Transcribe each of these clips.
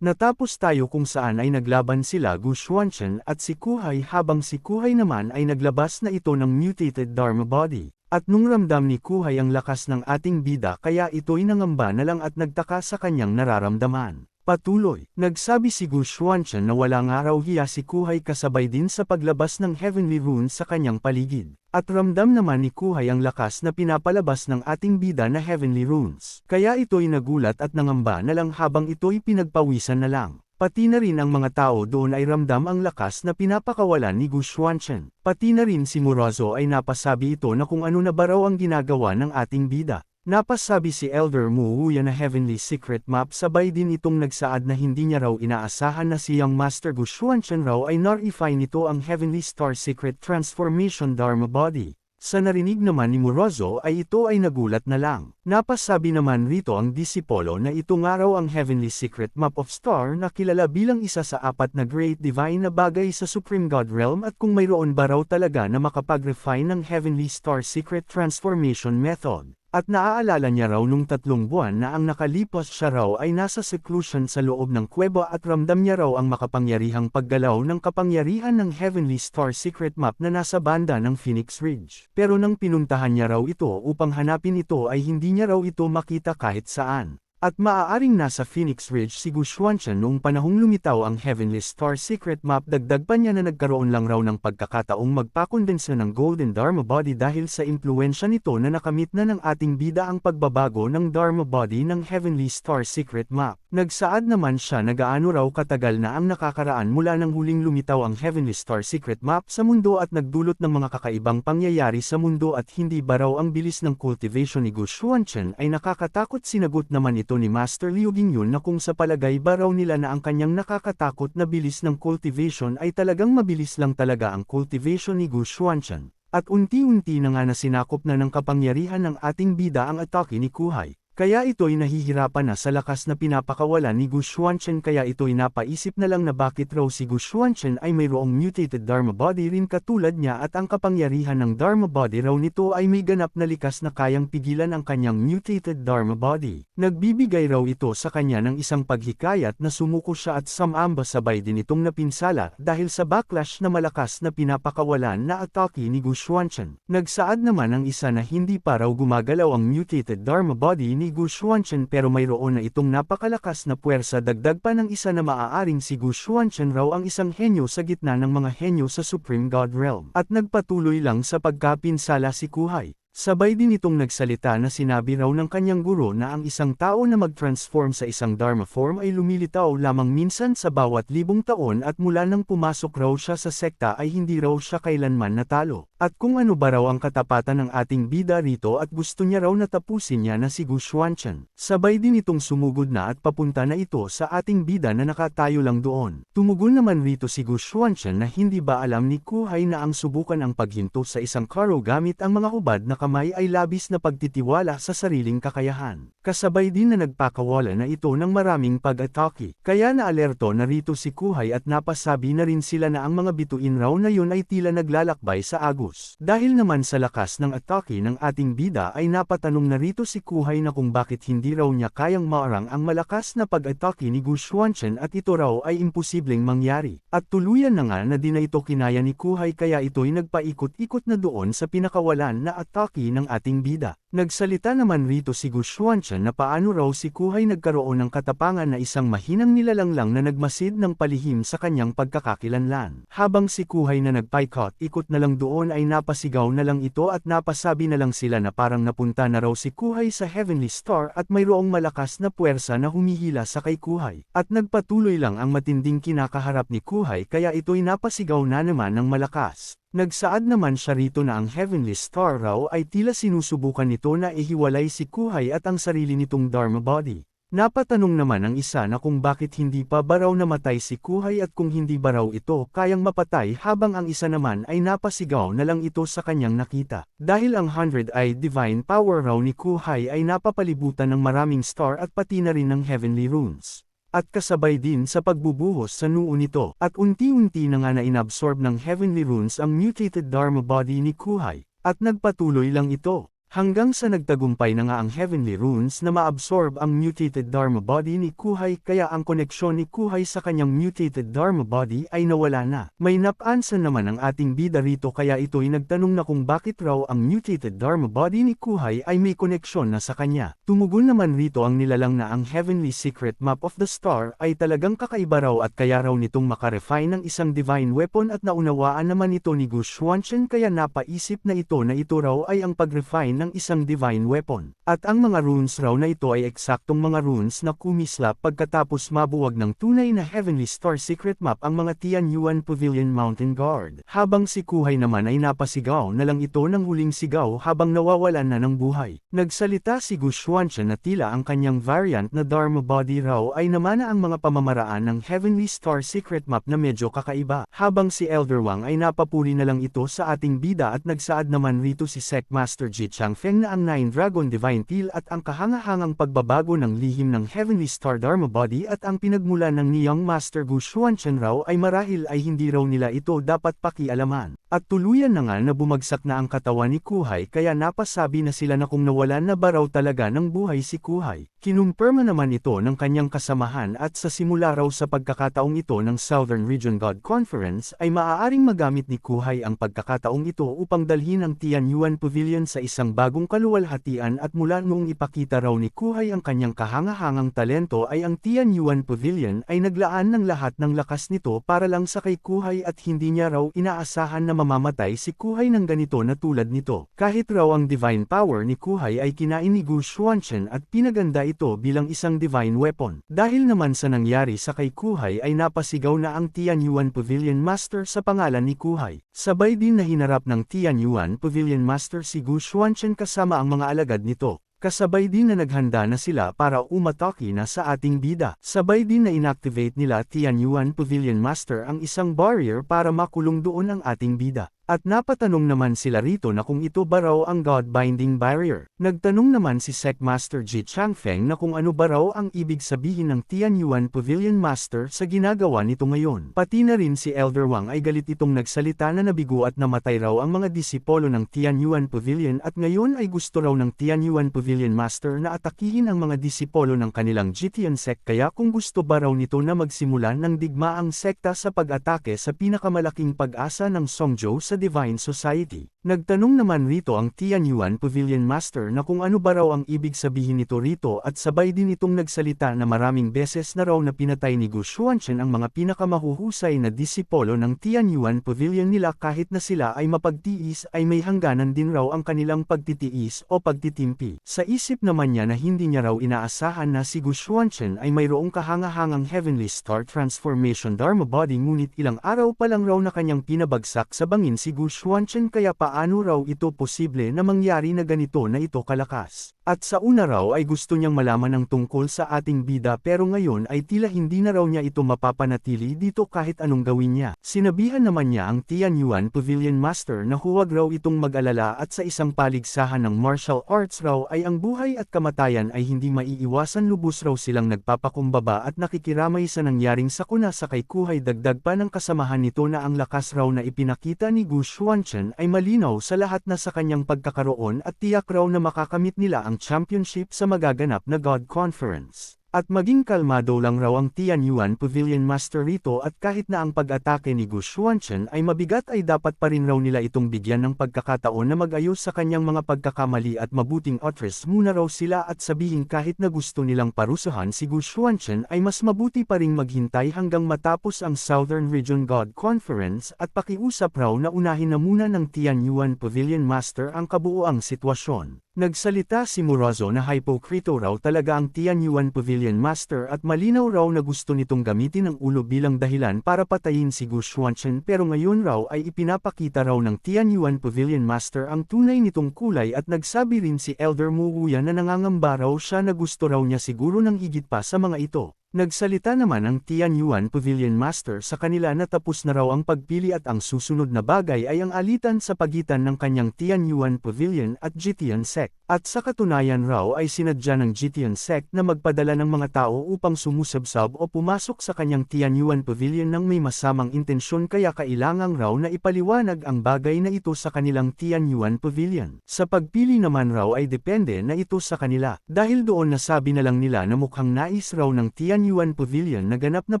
Natapos tayo kung saan ay naglaban sila Gu Xuanchen at si Kuhai habang si Kuhai naman ay naglabas na ito ng mutated Dharma body. At nung ramdam ni Kuhai ang lakas ng ating bida kaya ito'y nangamba na lang at nagtaka sa kanyang nararamdaman. Patuloy, nagsabi si Gu Xuanchen na wala nga raw hiya si Kuhai kasabay din sa paglabas ng heavenly runes sa kanyang paligid. At ramdam naman ni Kuhai ang lakas na pinapalabas ng ating bida na heavenly runes. Kaya ito'y nagulat at nangamba na lang habang ito'y pinagpawisan na lang. Pati na rin ang mga tao doon ay ramdam ang lakas na pinapakawalan ni Gu Xuanchen. Pati na rin si Murazo ay napasabi ito na kung ano na ba raw ang ginagawa ng ating bida. Napasabi si Elder Mu Wuya na Heavenly Secret Map sabay din itong nagsaad na hindi niya raw inaasahan na si Young Master Gu Xuanchen raw ay narify nito ang Heavenly Star Secret Transformation Dharma Body. Sa narinig naman ni Murazo ay ito ay nagulat na lang. Napasabi naman rito ang disipolo na ito nga raw ang Heavenly Secret Map of Star na kilala bilang isa sa apat na Great Divine na bagay sa Supreme God Realm at kung mayroon ba raw talaga na makapag-refine ng Heavenly Star Secret Transformation Method. At naaalala niya raw nung tatlong buwan na ang nakalipas siya raw ay nasa seclusion sa loob ng kuweba at ramdam niya raw ang makapangyarihang paggalaw ng kapangyarihan ng Heavenly Star Secret Map na nasa banda ng Phoenix Ridge. Pero nang pinuntahan niya raw ito upang hanapin ito ay hindi niya raw ito makita kahit saan. At maaaring nasa Phoenix Ridge si Gu Xuanchen noong panahong lumitaw ang Heavenly Star Secret Map dagdag pa niya na nagkaroon lang raw ng pagkakataong magpakondensa ng Golden Dharma Body dahil sa impluensya nito na nakamit na ng ating bida ang pagbabago ng Dharma Body ng Heavenly Star Secret Map. Nagsaad naman siya na gaano raw katagal na ang nakakaraan mula nang huling lumitaw ang Heavenly Star Secret Map sa mundo at nagdulot ng mga kakaibang pangyayari sa mundo at hindi ba raw ang bilis ng cultivation ni Gu Xuanchen ay nakakatakot sinagot naman ito ni Master Liu Gingyun na kung sa palagay ba raw nila na ang kanyang nakakatakot na bilis ng cultivation ay talagang mabilis lang talaga ang cultivation ni Gu Xuanchen. At unti-unti na nga na sinakop na ng kapangyarihan ng ating bida ang atake ni Kuhai. Kaya ito'y nahihirapan na sa lakas na pinapakawalan ni Gu Xuanchen kaya ito'y napaisip na lang na bakit raw si Gu Xuanchen ay mayroong mutated Dharma body rin katulad niya at ang kapangyarihan ng Dharma body raw nito ay may ganap na likas na kayang pigilan ang kanyang mutated Dharma body. Nagbibigay raw ito sa kanya ng isang paghikayat na sumuko siya at samamba sabay din itong napinsala dahil sa backlash na malakas na pinapakawalan na atake ni Gu Xuanchen. Nagsaad naman ang isa na hindi pa raw gumagalaw ang mutated Dharma body ni Gu Xuanchen pero mayroon na itong napakalakas na puwersa dagdag pa ng isa na maaaring si Gu Xuanchen raw ang isang henyo sa gitna ng mga henyo sa Supreme God Realm. At nagpatuloy lang sa pagkapinsala si Kuhai. Sabay din itong nagsalita na sinabi raw ng kanyang guro na ang isang tao na mag-transform sa isang Dharma form ay lumilitaw lamang minsan sa bawat libong taon at mula nang pumasok raw siya sa sekta ay hindi raw siya kailanman natalo. At kung ano ba raw ang katapatan ng ating bida rito at gusto niya raw natapusin niya na si Gu Xuanchen. Sabay din itong sumugod na at papunta na ito sa ating bida na nakatayo lang doon. Tumugon naman rito si Gu Xuanchen na hindi ba alam ni Kuhai na ang subukan ang paghinto sa isang karo gamit ang mga hubad na kamay ay labis na pagtitiwala sa sariling kakayahan. Kasabay din na nagpakawala na ito ng maraming pag-atake. Kaya naalerto na rito si Kuhai at napasabi na rin sila na ang mga bituin raw na yun ay tila naglalakbay sa agus. Dahil naman sa lakas ng atake ng ating bida ay napatanong na rito si Kuhai na kung bakit hindi raw niya kayang maarang ang malakas na pag-atake ni Gu Xuanchen at ito raw ay imposibleng mangyari. At tuluyan na nga na di na ito kinaya ni Kuhai kaya ito'y nagpaikot-ikot na doon sa pinakawalan na atake ng ating bida. Nagsalita naman rito si Gu Xuanchen na paano raw si Kuhai nagkaroon ng katapangan na isang mahinang nilalang lang na nagmasid ng palihim sa kanyang pagkakakilanlan. Habang si Kuhai na nagpaikot-ikot na lang doon ay napasigaw na lang ito at napasabi na lang sila na parang napunta na raw si Kuhai sa Heavenly Star at mayroong malakas na puwersa na humihila sa kay Kuhai. At nagpatuloy lang ang matinding kinakaharap ni Kuhai kaya ito'y napasigaw na naman ng malakas. Nagsaad naman siya rito na ang Heavenly Star raw ay tila sinusubukan nito na ihiwalay si Kuhai at ang sarili nitong Dharma body. Napatanong naman ang isa na kung bakit hindi pa ba raw namatay si Kuhai at kung hindi ba raw ito kayang mapatay habang ang isa naman ay napasigaw na lang ito sa kanyang nakita. Dahil ang 100-eyed divine power raw ni Kuhai ay napapalibutan ng maraming star at pati na rin ng heavenly runes at kasabay din sa pagbubuhos sa noo nito, at unti-unti na nga na inabsorb ng heavenly runes ang mutated Dharma body ni Kuhai, at nagpatuloy lang ito. Hanggang sa nagtagumpay na nga ang Heavenly Runes na maabsorb ang mutated Dharma Body ni Kuhay kaya ang koneksyon ni Kuhay sa kanyang mutated Dharma Body ay nawala na. May napansan naman ang ating bida rito kaya ito'y nagtanong na kung bakit raw ang mutated Dharma Body ni Kuhay ay may koneksyon na sa kanya. Tumugon naman rito ang nilalang na ang Heavenly Secret Map of the Star ay talagang kakaiba raw at kaya raw nitong makarefine ng isang divine weapon at naunawaan naman ito ni Gu Xuanchen kaya napaisip na ito na ito raw ay ang pag-refine ng isang divine weapon. At ang mga runes raw na ito ay eksaktong mga runes na kumislap pagkatapos mabuwag ng tunay na Heavenly Star Secret Map ang mga Tian Yuan Pavilion Mountain Guard. Habang si Kuhay naman ay napasigaw na lang ito ng huling sigaw habang nawawalan na ng buhay. Nagsalita si Gu Xuanchen na tila ang kanyang variant na Dharma Body raw ay namana ang mga pamamaraan ng Heavenly Star Secret Map na medyo kakaiba. Habang si Elder Wang ay napapuri na lang ito sa ating bida at nagsaad naman rito si Sec Master Ji Changfeng na ang Nine Dragon Divine Peel at ang kahangahangang pagbabago ng lihim ng Heavenly Star Dharma Body at ang pinagmula ng Niyang Master Gu Xuanchen raw ay marahil ay hindi raw nila ito dapat pakialaman. At tuluyan na nga na bumagsak na ang katawan ni Kuhay kaya napasabi na sila na kung nawalan na ba raw talaga ng buhay si Kuhay. Kinumpirma naman ito ng kanyang kasamahan at sa simula raw sa pagkakataong ito ng Southern Region God Conference ay maaaring magamit ni Kuhay ang pagkakataong ito upang dalhin ang Tian Yuan Pavilion sa isang bagong kaluwalhatian at mula noong ipakita raw ni Kuhay ang kanyang kahangahangang talento ay ang Tian Yuan Pavilion ay naglaan ng lahat ng lakas nito para lang sa kay Kuhay at hindi niya raw inaasahan na mamamatay si Kuhay ng ganito na tulad nito. Kahit raw ang divine power ni Kuhay ay kinain ni Gu Xuanchen at pinaganda ito bilang isang divine weapon. Dahil naman sa nangyari sa kay Kuhay ay napasigaw na ang Tian Yuan Pavilion Master sa pangalan ni Kuhay. Sabay din na hinarap ng Tian Yuan Pavilion Master si Gu Xuanchen kasama ang mga alagad nito. Kasabay din na naghanda na sila para umatake na sa ating bida. Sabay din na inactivate nila Tian Yuan Pavilion Master ang isang barrier para makulong doon ang ating bida. At napatanong naman sila rito na kung ito ba raw ang God-binding barrier. Nagtanong naman si Sec Master Ji Changfeng na kung ano ba raw ang ibig sabihin ng Tian Yuan Pavilion Master sa ginagawa nito ngayon. Pati na rin si Elder Wang ay galit itong nagsalita na nabigo at namatay raw ang mga disipolo ng Tian Yuan Pavilion at ngayon ay gusto raw ng Tian Yuan Pavilion Master na atakihin ang mga disipolo ng kanilang Jitian sect kaya kung gusto ba raw nito na magsimulan ng digmaang sekta sa pag-atake sa pinakamalaking pag-asa ng Songzhou sa Divine Society. Nagtanong naman rito ang Tian Yuan Pavilion Master na kung ano ba raw ang ibig sabihin nito rito at sabay din itong nagsalita na maraming beses na raw na pinatay ni Gu Xuanchen ang mga pinakamahuhusay na disipolo ng Tian Yuan Pavilion nila kahit na sila ay mapagtiis ay may hangganan din raw ang kanilang pagtitiis o pagtitimpi. Sa isip naman niya na hindi niya raw inaasahan na si Gu Xuanchen ay mayroong kahangahangang Heavenly Star Transformation Dharma Body ngunit ilang araw pa lang raw na kanyang pinabagsak sa bangin si Gu Xuanchen kaya paano raw ito posible na mangyari na ganito na ito kalakas. At sa una raw ay gusto niyang malaman ang tungkol sa ating bida pero ngayon ay tila hindi na raw niya ito mapapanatili dito kahit anong gawin niya. Sinabihan naman niya ang Tian Yuan Pavilion Master na huwag raw itong mag-alala at sa isang paligsahan ng martial arts raw ay ang buhay at kamatayan ay hindi maiiwasan lubos raw silang nagpapakumbaba at nakikiramay sa nangyaring sakuna sa kay Kuhay dagdag pa ng kasamahan nito na ang lakas raw na ipinakita ni Gu Xuanchen ay malinaw sa lahat na sa kanyang pagkakaroon at tiyak raw na makakamit nila ang championship sa magaganap na God Conference. At maging kalmado lang raw ang Tian Yuan Pavilion Master rito at kahit na ang pag-atake ni Gu Xuanchen ay mabigat ay dapat pa rin raw nila itong bigyan ng pagkakataon na mag-ayos sa kanyang mga pagkakamali at mabuting otres muna raw sila at sabihin kahit na gusto nilang parusahan si Gu Xuanchen ay mas mabuti pa ring maghintay hanggang matapos ang Southern Region God Conference at pakiusap raw na unahin na muna ng Tian Yuan Pavilion Master ang kabuuang sitwasyon. Nagsalita si Murazo na hypocrito raw talaga ang Tian Yuan Pavilion Master at malinaw raw na gusto nitong gamitin ang ulo bilang dahilan para patayin si Gu Xuanchen pero ngayon raw ay ipinapakita raw ng Tian Yuan Pavilion Master ang tunay nitong kulay at nagsabi rin si Elder Mu Wuyan na nangangamba raw siya na gusto raw niya siguro ng higit pa sa mga ito. Nagsalita naman ang Tian Yuan Pavilion Master sa kanila na tapos na raw ang pagpili at ang susunod na bagay ay ang alitan sa pagitan ng kanyang Tian Yuan Pavilion at Jitian Sect. At sa katunayan raw ay sinadya ng Jitian Sect na magpadala ng mga tao upang sumusabsab o pumasok sa kanyang Tian Yuan Pavilion ng may masamang intensyon kaya kailangang raw na ipaliwanag ang bagay na ito sa kanilang Tian Yuan Pavilion. Sa pagpili naman raw ay depende na ito sa kanila, dahil doon nasabi na lang nila na mukhang nais raw ng Tian Yuan Pavilion na ganap na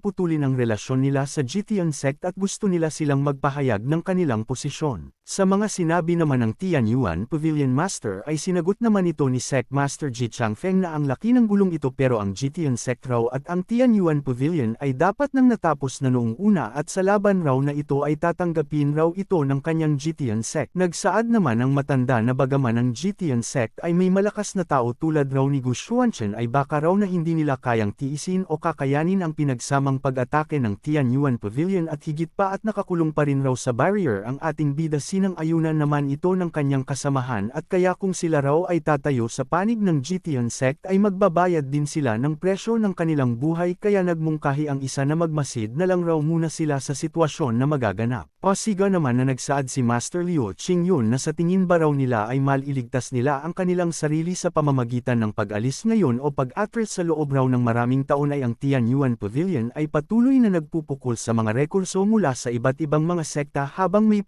putulin ang relasyon nila sa Jitian Sect at gusto nila silang magpahayag ng kanilang posisyon. Sa mga sinabi naman ng Tian Yuan Pavilion Master ay sinagot naman ito ni Sect Master Ji Changfeng na ang laki ng gulong ito pero ang Jitian Sect raw at ang Tian Yuan Pavilion ay dapat nang natapos na noong una at sa laban raw na ito ay tatanggapin raw ito ng kanyang Jitian Sect. Nagsaad naman ang matanda na bagaman ang Jitian Sect ay may malakas na tao tulad raw ni Gu Xuanchen ay baka raw na hindi nila kayang tiisin o kakayanin ang pinagsamang pag-atake ng Tian Yuan Pavilion at higit pa at nakakulong pa rin raw sa barrier ang ating bida sinang ayunan naman ito ng kanyang kasamahan at kaya kung sila raw ay tatayo sa panig ng Jitian sect ay magbabayad din sila ng presyo ng kanilang buhay kaya nagmungkahi ang isa na magmasid na lang raw muna sila sa sitwasyon na magaganap. Pasiga naman na nagsaad si Master Liu Qingyun na sa tingin ba raw nila ay maliligtas nila ang kanilang sarili sa pamamagitan ng pag-alis ngayon o pag-atras sa loob raw ng maraming taon ay ang Tian Yuan Pavilion ay patuloy na nagpupukol sa mga rekurso mula sa iba't ibang mga sekta habang may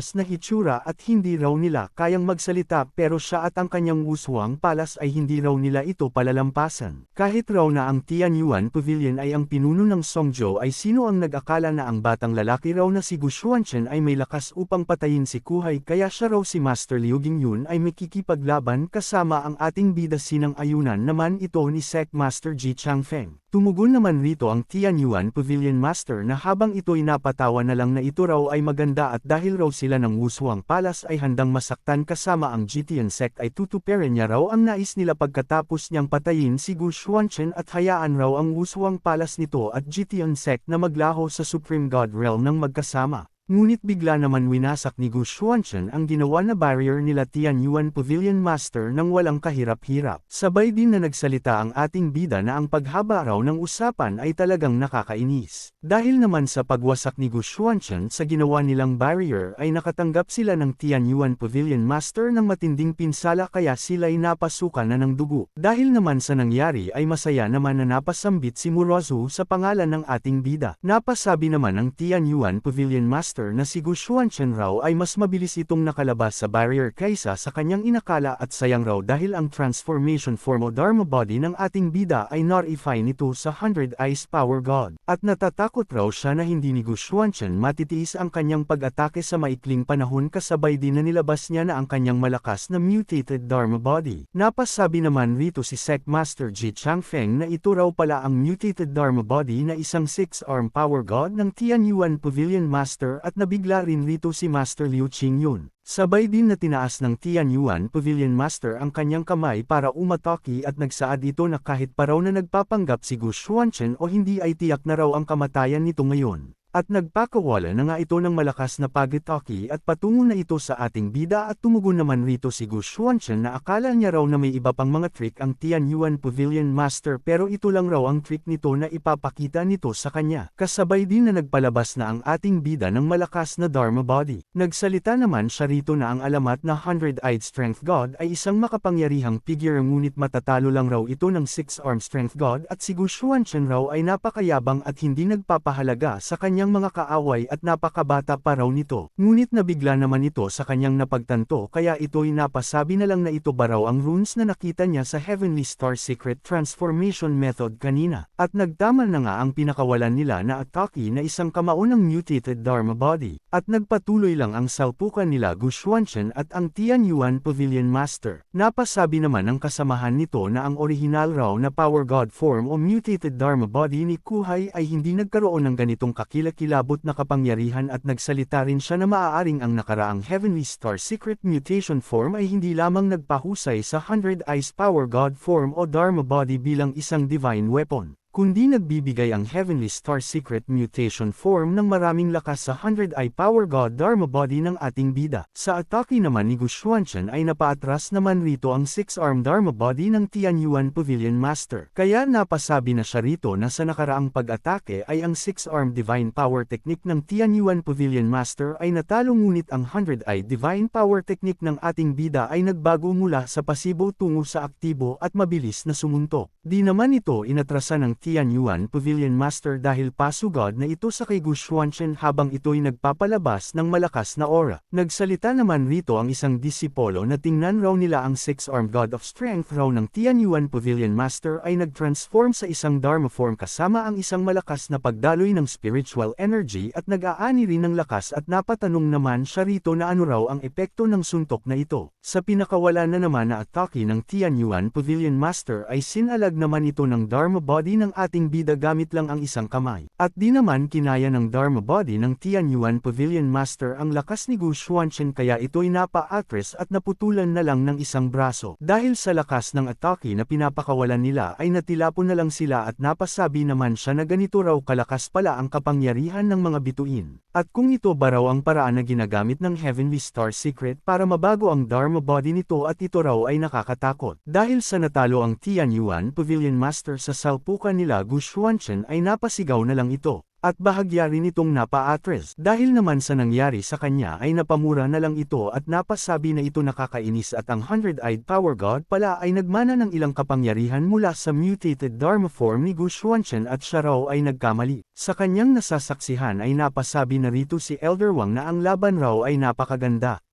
pagmamalabos na hitsura at hindi raw nila kayang magsalita pero siya at ang kanyang wuswang palas ay hindi raw nila ito palalampasan. Kahit raw na ang Tian Yuan Pavilion ay ang pinuno ng Songzhou ay sino ang nag-akala na ang batang lalaki raw na si Gu Xuanchen ay may lakas upang patayin si Kuhai kaya siya raw si Master Liu Gingyun ay makikipaglaban kasama ang ating bida sinang ayunan naman ito ni Sec Master Ji Changfeng. Tumugon naman rito ang Tian Yuan Pavilion Master na habang ito'y napatawa na lang na ito raw ay maganda at dahil raw sila ng Wushuang Palace ay handang masaktan kasama ang Jitian sect ay tutuperin niya raw ang nais nila pagkatapos niyang patayin si Gu Xuanchen at hayaan raw ang Wushuang Palace nito at Jitian sect na maglaho sa Supreme God Realm ng magkasama. Ngunit bigla naman winasak ni Gu Xuanchen ang ginawa na barrier nila Tian Yuan Pavilion Master nang walang kahirap-hirap. Sabay din na nagsalita ang ating bida na ang paghaba raw ng usapan ay talagang nakakainis. Dahil naman sa pagwasak ni Gu Xuanchen sa ginawa nilang barrier ay nakatanggap sila ng Tian Yuan Pavilion Master ng matinding pinsala kaya sila'y napasukan na ng dugo. Dahil naman sa nangyari ay masaya naman na napasambit si Murozu sa pangalan ng ating bida. Napasabi naman ng Tian Yuan Pavilion Master na si Gu Xuanchen raw ay mas mabilis itong nakalabas sa barrier kaysa sa kanyang inakala at sayang raw dahil ang transformation form o Dharma body ng ating bida ay narify nito sa 100 Ice Power God. At natatakot raw siya na hindi ni Gu Xuanchen matitiis ang kanyang pag-atake sa maikling panahon kasabay din na nilabas niya na ang kanyang malakas na mutated Dharma body. Napasabi naman rito si Sec Master Ji Changfeng na ito raw pala ang mutated Dharma body na isang 6-arm power god ng Tian Yuan Pavilion Master at nabigla rin rito si Master Liu Qingyun. Sabay din na tinaas ng Tian Yuan Pavilion Master ang kanyang kamay para umataki at nagsaad ito na kahit pa raw na nagpapanggap si Gu Xuanchen o hindi ay tiyak na raw ang kamatayan nito ngayon. At nagpakawala na nga ito ng malakas na pagitaki at patungo na ito sa ating bida at tumugon naman rito si Gu Xuanchen na akala niya raw na may iba pang mga trick ang Tian Yuan Pavilion Master pero ito lang raw ang trick nito na ipapakita nito sa kanya. Kasabay din na nagpalabas na ang ating bida ng malakas na Dharma body. Nagsalita naman siya rito na ang alamat na 100-eyed Strength God ay isang makapangyarihang figure ngunit matatalo lang raw ito ng 6-armed Strength God at si Gu Xuanchen raw ay napakayabang at hindi nagpapahalaga sa kanya kanyang mga kaaway at napakabata pa raw nito. Ngunit nabigla naman ito sa kanyang napagtanto kaya ito'y napasabi na lang na ito ba raw ang runes na nakita niya sa Heavenly Star Secret Transformation Method kanina. At nagtama na nga ang pinakawalan nila na atake na isang kamaunang mutated Dharma body. At nagpatuloy lang ang salpukan nila Gu Xuanchen at ang Tian Yuan Pavilion Master. Napasabi naman ng kasamahan nito na ang original raw na Power God form o mutated Dharma body ni Kuhai ay hindi nagkaroon ng ganitong kakilala kilabot na kapangyarihan at nagsalita rin siya na maaaring ang nakaraang Heavenly Star Secret Mutation form ay hindi lamang nagpahusay sa 100 Ice Power God form o Dharma body bilang isang divine weapon. Kundi nagbibigay ang Heavenly Star Secret Mutation Form ng maraming lakas sa 100-eye Power God Dharma Body ng ating bida. Sa atake naman ni Gushwanshan ay napaatras naman rito ang 6-arm Dharma Body ng Tianyuan Pavilion Master. Kaya napasabi na siya rito na sa nakaraang pag-atake ay ang 6-arm Divine Power Technique ng Tianyuan Pavilion Master ay natalo ngunit ang 100-eye Divine Power Technique ng ating bida ay nagbago mula sa pasibo tungo sa aktibo at mabilis na sumuntok. Di naman ito inatrasan ng Tianyuan Pavilion Master dahil pasugod na ito sa kay Gushwanshan habang ito'y nagpapalabas ng malakas na aura. Nagsalita naman rito ang isang disipolo na tingnan raw nila ang six-armed God of Strength raw ng Tianyuan Pavilion Master ay nag-transform sa isang Dharma form kasama ang isang malakas na pagdaloy ng spiritual energy at nag-aani rin ng lakas at napatanong naman siya rito na ano raw ang epekto ng suntok na ito. Sa pinakawala na naman na atake ng Tianyuan Pavilion Master ay sinalag naman ito ng Dharma body ng ating bida gamit lang ang isang kamay. At di naman kinaya ng Dharma body ng Tianyuan Pavilion Master ang lakas ni Gu Xuanchen kaya ito'y napa-atras at naputulan na lang ng isang braso. Dahil sa lakas ng atake na pinapakawalan nila ay natilapon na lang sila at napasabi naman siya na ganito raw kalakas pala ang kapangyarihan ng mga bituin. At kung ito ba raw ang paraan na ginagamit ng Heavenly Star Secret para mabago ang Dharma body nito at ito raw ay nakakatakot. Dahil sa natalo ang Tianyuan Pavilion Master sa salpukan nila Gu Xuanchen ay napasigaw na lang ito. At bahagya rin itong napa-atres. Dahil naman sa nangyari sa kanya ay napamura na lang ito at napasabi na ito nakakainis at ang Hundred-Eyed Power God pala ay nagmana ng ilang kapangyarihan mula sa mutated Dharma form ni Gu Xuanchen at siya raw ay nagkamali. Sa kanyang nasasaksihan ay napasabi na rito si Elder Wang na ang laban raw ay napakaganda.